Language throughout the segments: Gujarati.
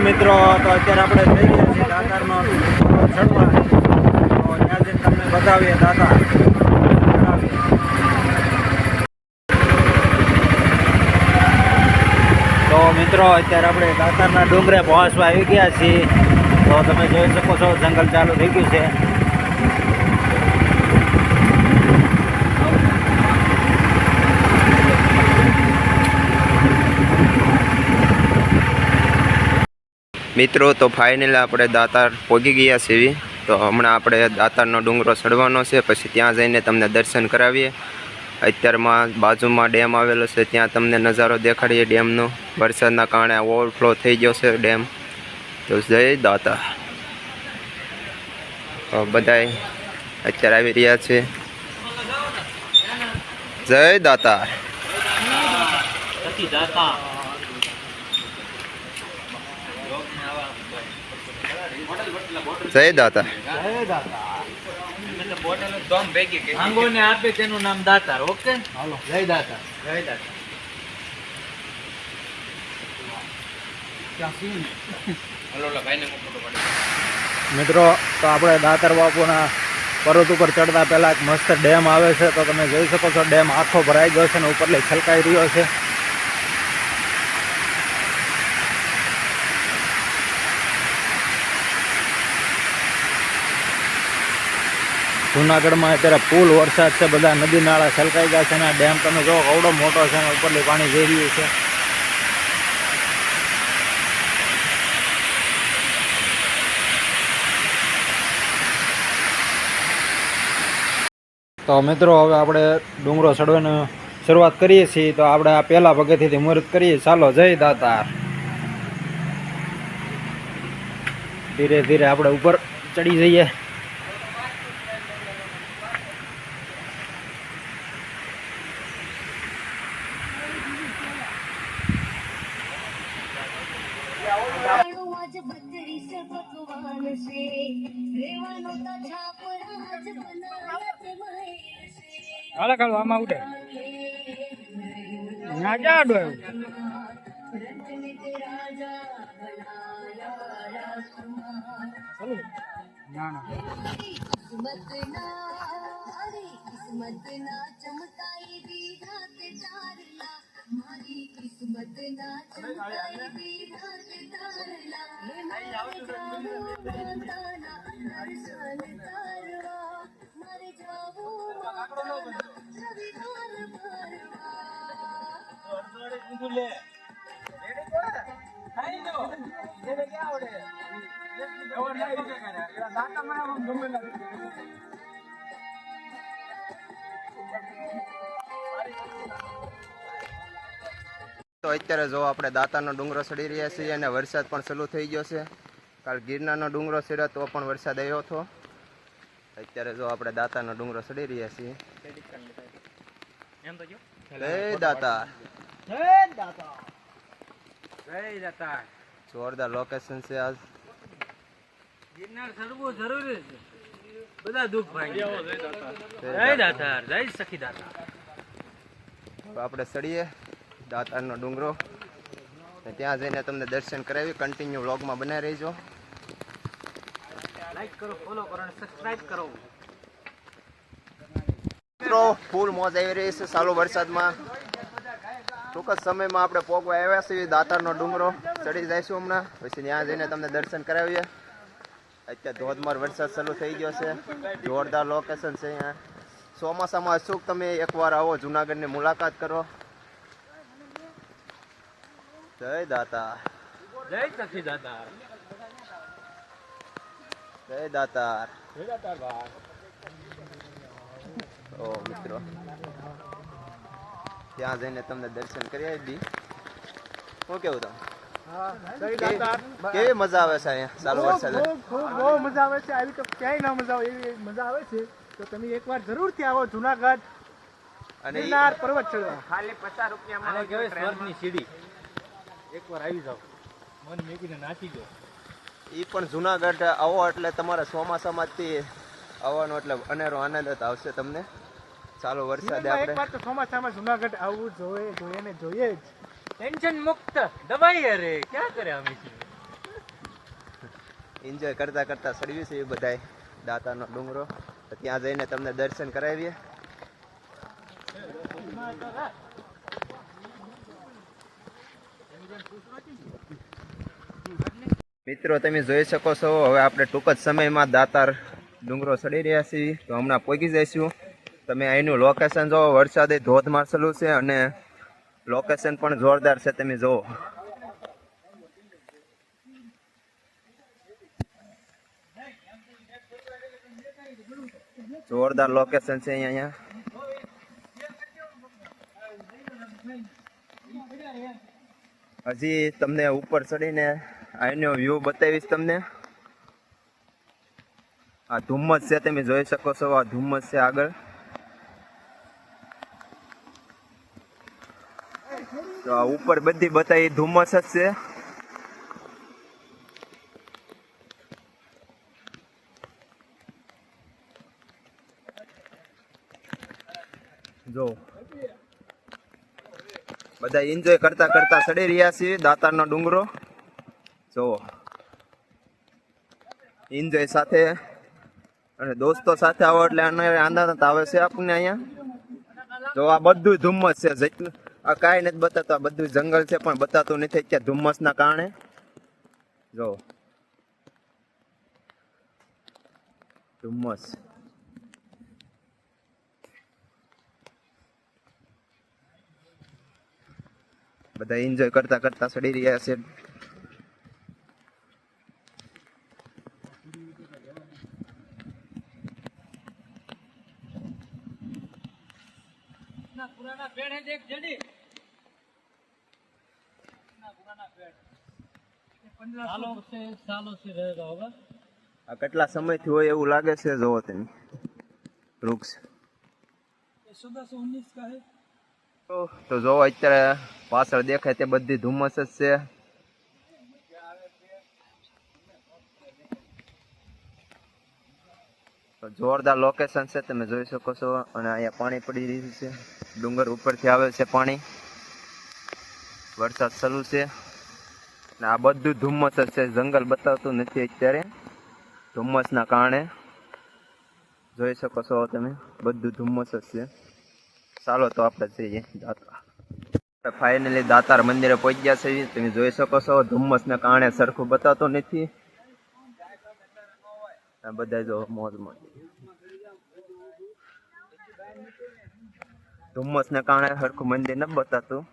મિત્રો, તો અત્યારે આપણે જઈ રહ્યા છીએ દાતારનો ચડવા તો ત્યાં જઈને તમને બતાવીએ દાતા. તો મિત્રો, અત્યારે આપણે દાતારના ડુંગરે પહોંચવા આવી ગયા છીએ. તો તમે જોઈ શકો છો, જંગલ ચાલુ થઈ ગયું છે. મિત્રો, તો ફાઇનલ આપણે દાતાર પહોંચી ગયા છીએ. તો હમણાં આપણે દાતારનો ડુંગરો ચડવાનો છે, પછી ત્યાં જઈને તમને દર્શન કરાવીએ. અત્યારમાં બાજુમાં ડેમ આવેલો છે, ત્યાં તમને નજારો દેખાડીએ ડેમનો. વરસાદના કારણે ઓવરફ્લો થઈ ગયો છે ડેમ. તો જય દાતા બધાય અત્યારે આવી રહ્યા છે. જય દાતા જય દાતા આંગોને આપે તેનું નામ દાતાર ઓકે? હાલો જય દાતા જય દાતાર મિત્રો તો આપણે દાતર બાપુના પર્વત ઉપર ચડતા પહેલા એક મસ્ત ડેમ આવે છે તો તમે જોઈ શકો છો ડેમ આખો ભરાઈ ગયો છે અને ઉપરથી છલકાઈ રહ્યો છે. જુનાગઢમાં અત્યારે ફૂલ વરસાદ છે, બધા નદી નાળા છલકાઈ ગયા છે અને ડેમ તમે જો કવડો મોટો છે અને ઉપરથી પાણી જઈ રહ્યું છે. તો મિત્રો, હવે આપણે ડુંગરો ચડવાની શરૂઆત કરીએ છીએ. તો આપણે આ પહેલા પગથીથી મુહૂર્ત કરીએ. ચાલો, જય દાતાર. ધીરે ધીરે આપણે ઉપર ચડી જઈએ. હાલો કાલ આમાં ઉડે ના ક્યાં આડો રત્ન તે રાજા બનાયા રાજકુમાર ના ના કિસ્મત ના અરે કિસ્મત ના ચમકાઈ દીધા તે તારલા મારી કિસ્મત ના ચમકાઈ દીધા તે અત્યારે જો આપણે દાતાનો ડુંગરો સડી રહ્યા છીએ અને વરસાદ પણ ચાલુ થઈ ગયો છે. કાલ ગિરનારનો ડુંગરો સડ્યો તો પણ વરસાદ આવ્યો હતો. અત્યારે જો આપણે દાતાનો ડુંગરો સડી રહ્યા છીએ. જય દાતા જય દાતાર જોરદાર લોકેશન છે આજ ગિરનાર ચડવું જરૂરી છે બધા દુઃખ ભાઈ જય જય દાતા. જય સખી દાતાર તો આપણે ચડીએ દાતારનો ડુંગરો ત્યાં જઈને તમને દર્શન કરાવી કન્ટિન્યુ વ્લોગમાં બનાવી રહીજો લાઈક કરો ફોલો કરો અને સબસ્ક્રાઇબ કરો મિત્રો ફૂલ મોજ આવી રહી છે સારો વરસાદમાં. ટૂંક જ સમયમાં આપણે પોગવા આવ્યા છીએ દાતારનો ડુંગરો ચડી જઈશું હમણાં. પછી ત્યાં જઈને તમને દર્શન કરાવીએ. અત્યારે ધોધમાર વરસાદ ચાલુ થઈ ગયો છે. જોરદાર લોકેશન છે અહીંયા. ચોમાસામાં અચૂક તમે એકવાર આવો જુનાગઢની મુલાકાત કરો. જય દાતા. જય દાતાર જય દાતાર. જય દાતાર ભાઈ. ઓ મિત્રો. ત્યાં જઈને તમને દર્શન કરી આવી શું કેવું તમે? કેવી- મજા આવે છે અહીંયા? સારો વરસાદ. ખૂબ બહુ મજા આવે છે. આવી તો ક્યાંય ના મજા આવે એવી મજા આવે છે. તો તમે એકવાર જરૂરથી આવો જુનાગઢ અને ગિરનાર પર્વત ચડવા. આને કહેવાય સ્વર્ગની સીડી. એકવાર આવી જાવ મન મેકીને નાચી ગયો ઈ પણ જુનાગઢ આવો એટલે તમારે ચોમાસામાંથી આવવાનો એટલે અનેરો આનંદ જ આવશે તમને. ચાલુ વરસાદ આપણે એકવાર તો ચોમાસામાં જુનાગઢ આવવું જોઈએ જોઈએ ને જોઈએ જ. ટેન્શન મુક્ત દવાઈ અરે ક્યાં કરે અમે એન્જોય કરતા કરતા સર્વિસ છે એ બધાય દાતાનો ડુંગરો. ત્યાં જઈને તમને દર્શન કરાવીએ. મિત્રો તમે જોઈ શકો છો હવે આપણે ટૂંક જ સમયમાં દાતાર ડુંગરો ચડી રહ્યા છીએ. તો હમણાં પહોંચી જઈશું. તમે અહીંનું લોકેશન જોવો, વરસાદે ધોધમાર સલું છે અને લોકેશન પણ જોરદાર છે, તમે જુઓ જોરદાર લોકેશન છે અહીંયા હજી તમને ઉપર ચડીને અહીંનો વ્યૂ બતાવીશ તમને. આ ધુમ્મસ છે, તમે જોઈ શકો છો, આ ધુમ્મસ છે આગળ. તો ઉપર બધી બતાવી ધુમ્મસ જ છે. જો. બધા એન્જોય કરતા કરતા ચડી રહ્યા છીએ દાતારનો ડુંગરો. જો. એન્જોય સાથે અને દોસ્તો સાથે આવો એટલે આને આનંદ આવે છે આપણને અહીંયા. જો આ બધું ધુમ્મસ છે, જેટલું આ કાંઈ નથી બતાતું આ બધું જંગલ છે, પણ બતાતું નથી અત્યારે ધુમ્મસના કારણે. જો ધુમ્મસ. બધા એન્જોય કરતા કરતા ચડી રહ્યા છે. આ કેટલા સમયથી હોય એવું લાગે છે જોવો તમે. વૃક્ષ. તો જોવો અત્યારે પાછળ દેખાય તે બધી ધુમ્મસ જ છે. તો જોરદાર લોકેશન છે તમે જોઈ શકો છો. અને અહીંયા પાણી પડી રહ્યું છે. ડુંગર ઉપરથી આવે છે પાણી. વરસાદ ચાલુ છે. ને આ બધું ધુમ્મસ જ છે. જંગલ બતાવતું નથી અત્યારે. ધુમ્મસના કારણે. જોઈ શકો છો તમે. બધું ધુમ્મસ જ છે. ચાલો તો આપણે જઈએ દાતા ફાઇનલી દાતાર મંદિરે પહોંચ્યા છે તમે જોઈ શકો છો, ધુમ્મસના કારણે સરખું બતાવતું નથી. બધા જો મોજમાં ધુમ્મસને કારણે સરખું મંદિર ન બતાતું.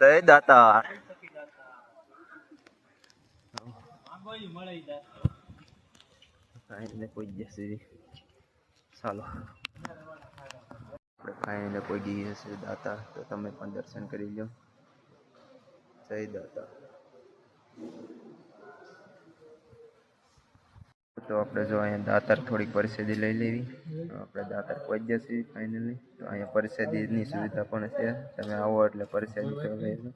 જય દાતા. ફાઇનલી કોઈ છે ચાલો. આપણે ખાઈને કોઈ ગઈએ છીએ દાતા, તો તમે પણ દર્શન કરી લો જય દાતા. તો આપણે જો અહીંયા દાતાર થોડીક પરિસ્થિતિ લઈ લેવી. તો આપણે દાતાર પહોંચી ગયા છીએ ફાઇનલી તો અહીંયા પરિસ્થિતિની સુવિધા પણ છે. તમે આવો એટલે પરિસ્થિતિ તો લઈ લો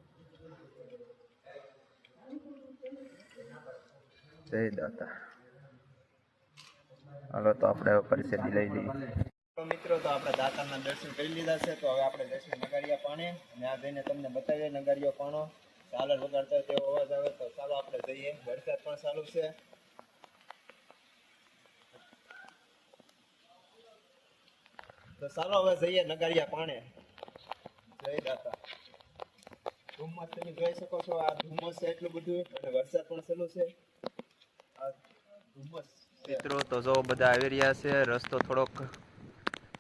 જય દાતા હાલો, તો આપણે હવે પરિસ્થિતિ લઈ લઈએ. તો મિત્રો, તો આપણે દાતાના દર્શન કરી લીધા છે. તો હવે આપણે દર્શન નગારિયા પાણે. અને આ જઈને તમને બતાવીએ નગારિયો પાણો. ચાલર વગાડતો હોય તેવો અવાજ આવે તો ચાલો આપણે જઈએ. વરસાદ પણ ચાલુ છે. તો ચાલો હવે જઈએ નગારિયા પાણે. જય દાતા. ધુમ્મસ તમે જોઈ શકો છો, આ ધુમ્મસ છે એટલું બધું, અને વરસાદ પણ ચાલુ છે. આ ધુમ્મસ મિત્રો, તો જો બધા આવી રહ્યા છે, રસ્તો થોડોક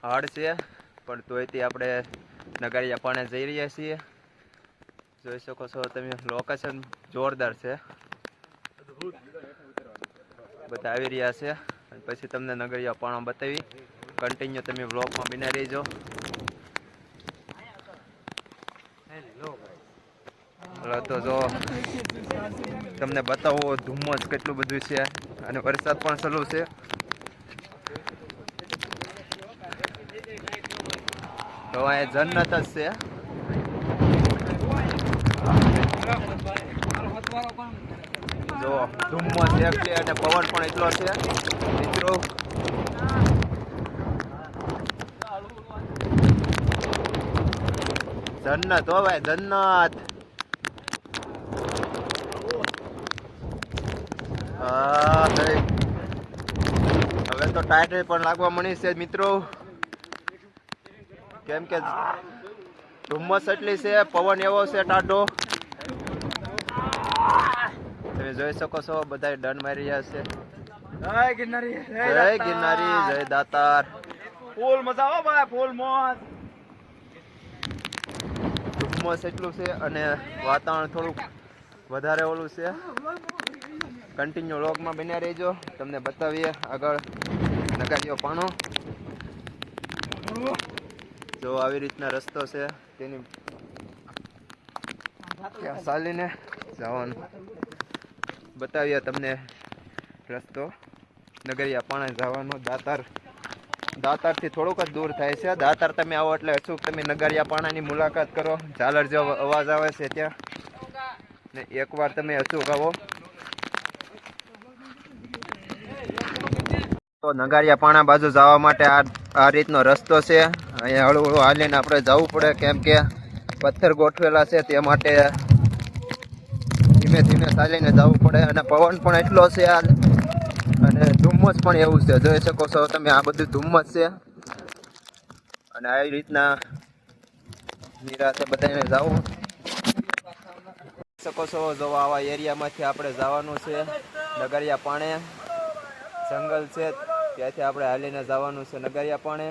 હાર્ડ છે, પણ તોયથી આપણે નગારિયા પાણે જઈ રહ્યા છીએ. જોઈ શકો છો, તમે લોકેશન જોરદાર છે. બધા આવી રહ્યા છે, અને પછી તમને નગરિયા પાણા બતાવી. કન્ટિન્યુ તમે વ્લોગમાં બિના રહેજો. તો જો, તમને બતાવો ધુમ્મસ કેટલું બધું છે અને વરસાદ પણ ચાલુ છે. તો અહીંયા જન્નત જ છે. જો, ધુમ્મસ એક છે અને પવન પણ એટલો છે. મિત્રો જન્નત હો ભાઈ જન્નત. હવે તો ટાયર પણ લાગવા મળી છે મિત્રો. કેમ કે ધુમ્મસ એટલી છે પવન એવો છે ટાઢો. તમે જોઈ શકો છો બધા ડન મારી રહ્યા છે. જય ગિરનારી જય ગિરનારી જય દાતાર. ફૂલ મજા આવો ભાઈ ફૂલ મોજ. ધુમ્મસ એટલું છે અને વાતાવરણ થોડુંક વધારે ઓલું છે. કન્ટિન્યુ લોગમાં બન્યા રહેજો. તમને બતાવીએ આગળ નગારીઓ પાણો. જો આવી રીતના રસ્તો છે તેની ત્યાં ચાલીને જવાનું. બતાવીએ તમને રસ્તો. નગરિયા પાણે જવાનો, દાતાર દાતારથી થોડુંક જ દૂર થાય છે. દાતાર તમે આવો એટલે અચૂક તમે નગરિયા પાણાની મુલાકાત કરો. ઝાલર જો અવાજ આવે છે ત્યાં. ને એકવાર તમે અચૂક આવો. તો નગારિયા પાણા બાજુ જવા માટે આ આ રીતનો રસ્તો છે. અહીંયા હળવું હળવું હાલીને આપણે જવું પડે કેમ કે પથ્થર ગોઠવેલા છે તે માટે ધીમે ધીમે ચાલીને જવું પડે. અને પવન પણ એટલો છે આ ધુમ્મસ પણ એવું છે. જોઈ શકો છો તમે આ બધું ધુમ્મસ છે. અને આવી રીતના નિરાશે બધાને જવું શકો છો જો આવા એરિયામાંથી આપણે જવાનું છે નગરિયા પાણે. જંગલ છે ત્યાંથી આપણે હાલીને જવાનું છે નગરિયા પાણે.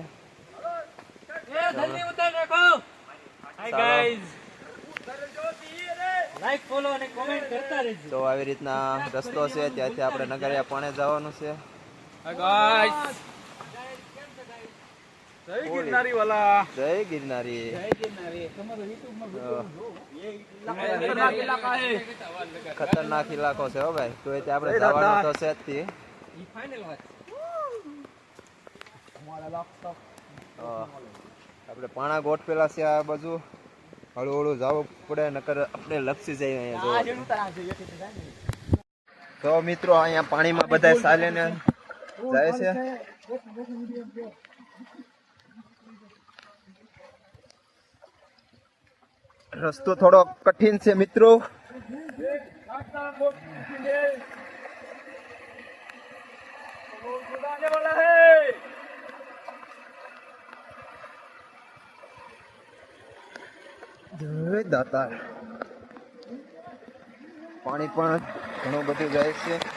તો આવી રીતના રસ્તો છે ત્યાંથી આપણે નગરિયા પાણે જવાનું છે. જય ગિરનારી વાલા જય ગિરનારી. જય ગિરનારી. તમારો YouTube માં અ, ખતરનાક ઇલાકો છે. હો ભાઈ. તો એ આપણે જવાનું તો છે જ આપણે પાણા ગોઠવેલા છે આ બાજુ. હળુ હળું જવું પડે નકર આપણે લપસી જાય અહીંયા જો તો મિત્રો અહીંયા પાણીમાં બધા ચાલીને જાય છે રસ્તો થોડો કઠિન છે મિત્રો દાતા પાણી પણ ઘણું બધું જાય છે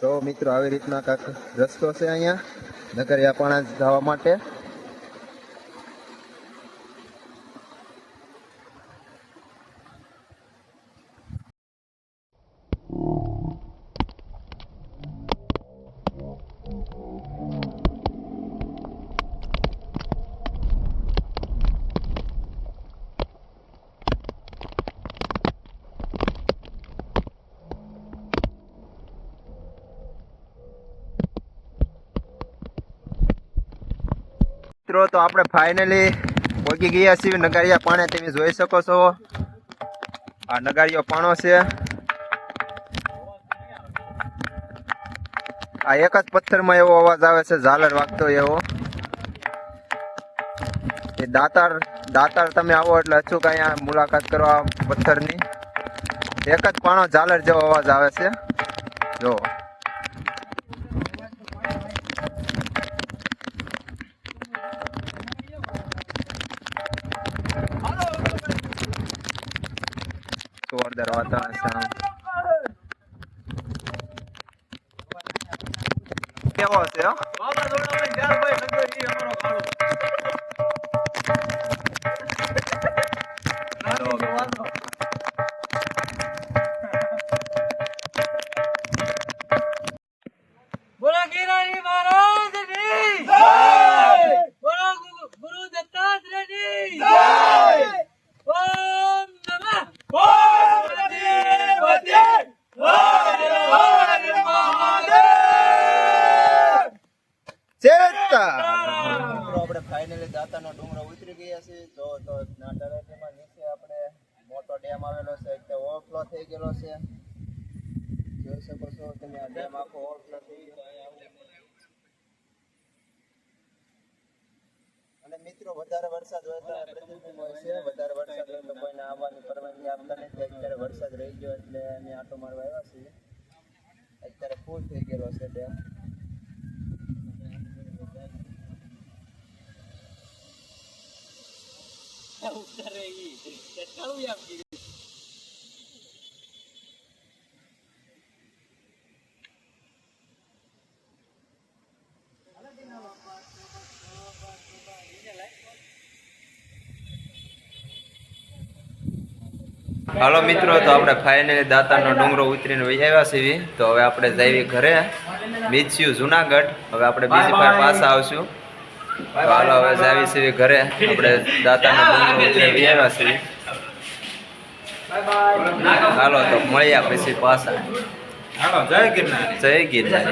તો મિત્રો આવી રીતના કાંક રસ્તો છે અહીંયા. નગરિયા પાણા જવા માટે. મિત્રો, તો આપણે ફાઇનલી પહોંચી ગયા છીએ. નગારિયા પાણે તમે જોઈ શકો છો. આ નગારિયો પાણો છે. આ એક જ પથ્થરમાં એવો અવાજ આવે છે, ઝાલર વાગતો એવો. એ દાતાર દાતાર તમે આવો એટલે અચૂક અહીંયા મુલાકાત કરો આ પથ્થરની. એક જ પાણો ઝાલર જેવો અવાજ આવે છે. જો. જોરદાર મિત્રો, વધારે વરસાદ હોય તો પ્રતિબિંબ હોય છે વધારે વરસાદ હોય તો કોઈને આવવાની પરવાનગી આપતા નથી. અત્યારે વરસાદ રહી ગયો એટલે અમે આટો મારવા આવ્યા છીએ. અત્યારે ફૂલ થઈ ગયેલો છે ડેમ. હાલો મિત્રો તો આપણે ફાઇનલી દાતાનો ડુંગરો ઉતરીને વહી આવ્યા છીએ તો હવે આપણે જઈએ ઘરે. બીજ્યું જુનાગઢ. હવે આપણે બીજી પાસે પાછા આવશું. તો હાલો હવે જાવી છીએ ઘરે. આપણે દાતાનો ડુંગરો ઉતરીને વહી આવ્યા છીએ હાલો તો મળ્યા પછી પાછા. હાલો જય ગિરનાર. જય ગીરનાર.